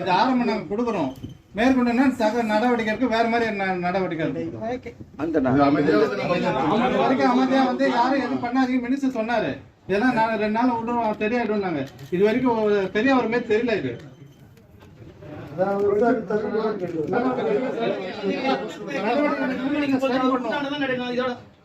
இது ஆரம்பம் நாங்க கொடுக்குறோம். மேற்கொண்டு என்ன சக நடவடிக்கை இருக்கு வேற மாதிரி நடவடிக்கை இருக்கு வரைக்கும் அமைதியா வந்து யாரும் எதுவும் பண்ணாதீங்க மினிஸ்டர் சொன்னாரு. இதெல்லாம் நான் ரெண்டு நாள் விடுவோம் தெரியாயிடும் நாங்க இது வரைக்கும் தெரிய ஒரு தெரியல இது. நடவடிக்கை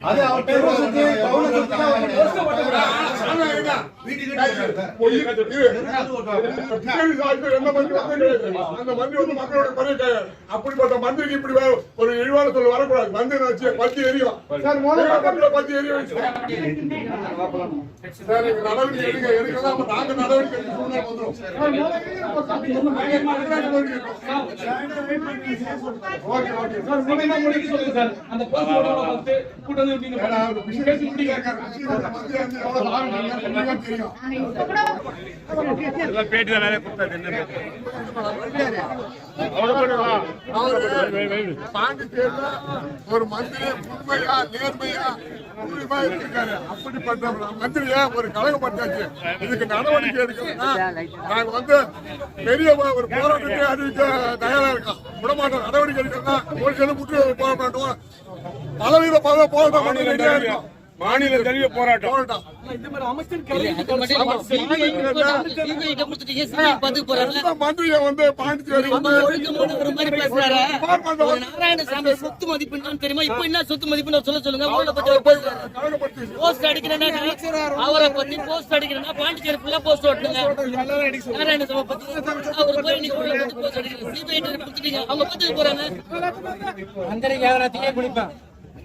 வந்து. அது பெருமை சுத்தி, பவுனை சுத்தி தான் அவர் அப்படிப்பட்ட மந்திரிக்கு இப்படி ஒரு இழிவான சொல்ல வரக்கூடாது மந்திரி வச்சு பத்தி எரியும் சார் முதல்ல பத்தி எரியும் சார் நீங்க நடவடிக்கை எடுங்க எடுக்கலாம் அப்ப நாங்க நடவடிக்கை சூழ்நிலை. ஓகே ஓகே சார், முடிக்க சொல்லுங்க சார். அந்த கூட்டம் மந்திரி வந்து எவ்வளவு லாபம் கிடைக்கும் தெரியும். பாண்டிச்சேரியில ஒரு மந்திரி உண்மையா நேர்மையா அப்படிப்பட்ட மந்திரியா ஒரு கழகப்பட்டாச்சு இதுக்கு நடவடிக்கை எடுக்கணும்னா நாங்க வந்து பெரிய ஒரு போராட்டத்தை அறிவிக்க தயாரா இருக்கோம். விடமாட்டோம் நடவடிக்கை எடுக்கணும்னா போலீஸ் முற்று போராட்டம் பலவித பல போராட்டம் பண்ணி ரெடியா இருக்கோம் மாநில தழுவிய போராட்டம். மந்திரியை வந்து பாண்டிச்சேரி வந்து நாராயணசாமி சொத்து மதிப்புன்னு தெரியுமா? இப்ப என்ன சொத்து மதிப்புன்னு சொல்ல சொல்லுங்க. போஸ்ட் அடிக்கிறேன்னா அவரை பத்தி போஸ்ட் அடிக்கிறேன்னா பாண்டிச்சேரி ஃபுல்லா போஸ்ட் ஓட்டுங்க நாராயணசாமி பத்தி. அவர் போய் இன்னைக்கு போஸ்ட் சிபிஐ கொடுத்துட்டீங்க. அவங்க பத்தி போறாங்க.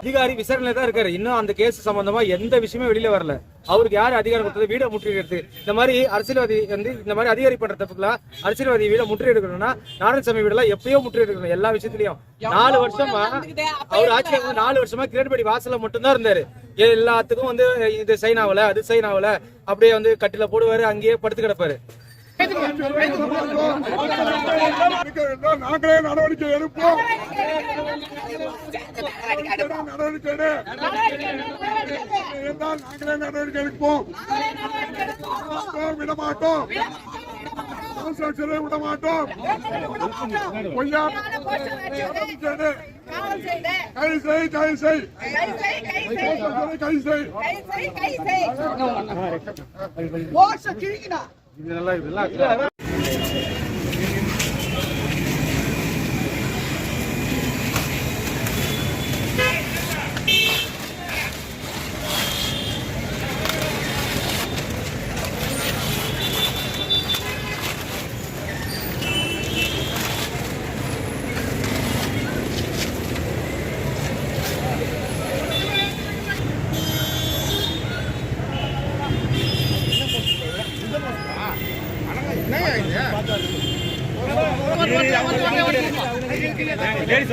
அதிகாரி விசாரணையில தான் இருக்காரு. இன்னும் அந்த கேஸ் சம்பந்தமா எந்த விஷயமே வெளியில வரல. அவருக்கு யார் அதிகாரம் கொடுத்தது? வீட முற்றுகையிடுறது இந்த மாதிரி அரசியல்வாதி வந்து இந்த மாதிரி அதிகாரி பண்ற தப்புக்குலாம் அரசியல்வாதி வீட முற்றுகையிடணும்னா நாராயணசாமி வீடெல்லாம் எப்பயோ முற்றுகையிடணும் எல்லா விஷயத்திலயும். நாலு வருஷமா அவர் வந்து நாலு வருஷமா கிரேட்படி வாசல்ல மட்டும்தான் இருந்தாரு. எல்லாத்துக்கும் வந்து இது சைன் ஆகல அது சைன் ஆகல அப்படியே வந்து கட்டில போடுவாரு அங்கேயே படுத்து கிடப்பாரு. நாங்களே நடவடிக்கை எடுப்போம் நடவடிக்கை நாங்களே நடவடிக்கை எடுப்போம் விட மாட்டோம் கான்ஸ்ட்ரக்ஷனை விட மாட்டோம் பொய்யா நடவடிக்கை எடு. கை செய் கை செய் கான்ஸ்ட்ரக்ஷனை கை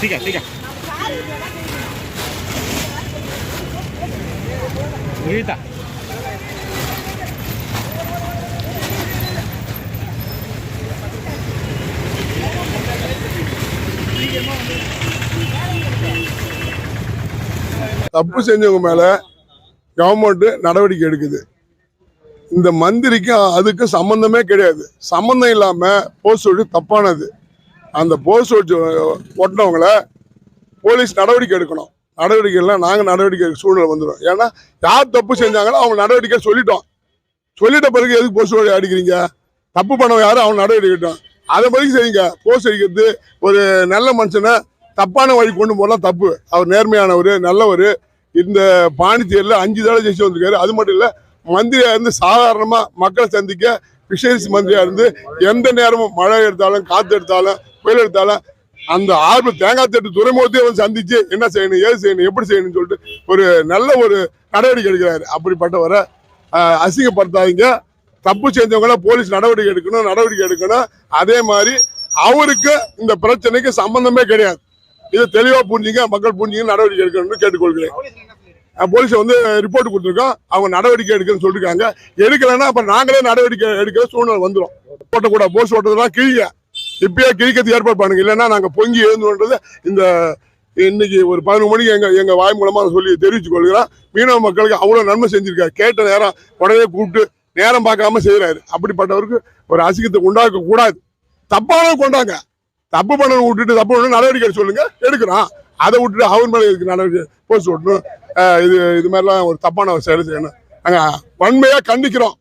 ठीक है ठीक है गीता தப்பு செஞ்சவங்க மேல கவர்மெண்ட் நடவடிக்கை எடுக்குது இந்த மந்திரிக்கும் அதுக்கு சம்பந்தமே கிடையாது. சம்பந்தம் இல்லாம போஸ்ட் ஒட்டி தப்பானது. அந்த போஸ்ட் ஒட்டி ஒட்டினவங்கள போலீஸ் நடவடிக்கை எடுக்கணும். நடவடிக்கை நாங்கள் நடவடிக்கை சூழ்நிலை வந்துடும் ஏன்னா யார் தப்பு செஞ்சாங்களோ அவங்க நடவடிக்கை சொல்லிட்டோம். சொல்லிட்ட பிறகு எதுக்கு போஸ்ட் அடிக்கிறீங்க? தப்பு பண்ணவன் யாரும் அவன் நடவடிக்கை எடுக்கணும் அதை மாதிரி செய்யுங்க. போஸ்ட் அடிக்கிறது ஒரு நல்ல மனுஷனை தப்பான வழி கொண்டு போகலாம் தப்பு. அவர் நேர்மையானவர் நல்லவர். இந்த பாண்டிச்சேரியில் அஞ்சு தடவை ஜெயிச்சு வந்திருக்காரு. அது மட்டும் இல்லை மந்திரியா இருந்து சாதாரணமாக மக்களை சந்திக்க ஃபிஷரிஸ் மந்திரியா இருந்து எந்த நேரமும் மழை எடுத்தாலும் காற்று எடுத்தாலும் புயல் எடுத்தாலும் அந்த ஆர்வம் தேங்காய் தட்டு துறைமுகத்தையே வந்து சந்திச்சு என்ன செய்யணும் ஏது செய்யணும் எப்படி செய்யணும்னு சொல்லிட்டு ஒரு நல்ல ஒரு நடவடிக்கை எடுக்கிறாரு. அப்படிப்பட்டவரை அசிங்கப்படுத்தாதீங்க. தப்பு செஞ்சவங்கள போலீஸ் நடவடிக்கை எடுக்கணும் நடவடிக்கை எடுக்கணும். அதே மாதிரி அவருக்கு இந்த பிரச்சனைக்கு சம்பந்தமே கிடையாது. இதை தெளிவாக புரிஞ்சுங்க மக்கள் புரிஞ்சுங்க நடவடிக்கை எடுக்கணும்னு கேட்டுக்கொள்கிறேன். போலீஸ் வந்து ரிப்போர்ட் கொடுத்துருக்கோம். அவங்க நடவடிக்கை எடுக்கணும்னு சொல்லிருக்காங்க. எடுக்கலைன்னா அப்ப நாங்களே நடவடிக்கை எடுக்கிற சூழ்நிலை வந்துடும் ஓட்டக்கூடாது போஸ் ஓட்டுறதுலாம் கிழிங்க. இப்பயே கிழிக்கிறதுக்கு ஏற்பாடு பண்ணுங்க. இல்லைன்னா நாங்க பொங்கி எழுந்துன்றது இந்த இன்னைக்கு ஒரு பதினொரு மணிக்கு எங்க எங்க வாய் மூலமா சொல்லி தெரிவித்துக் கொள்கிறோம். மீனவ மக்களுக்கு அவ்வளவு நன்மை செஞ்சிருக்காரு. கேட்ட நேரம் உடனே கூப்பிட்டு நேரம் பார்க்காம செய்யறாரு அப்படிப்பட்டவருக்கு ஒரு அசிங்கத்தை உண்டாக்க கூடாது தப்பான கொண்டாங்க. தப்பு பண்ண விட்டுட்டு தப்பு பண்ண நடவடிக்கை சொல்லுங்க. எடுக்கிறான் அதை விட்டுட்டு அவர் மேலே இதுக்கு நடவடிக்கை போஸ்ட் ஓட்டணும்? இது இது மாதிரிலாம் ஒரு தப்பான ஒரு செயல் செய்யணும். நாங்கள் வன்மையாக கண்டிக்கிறோம்.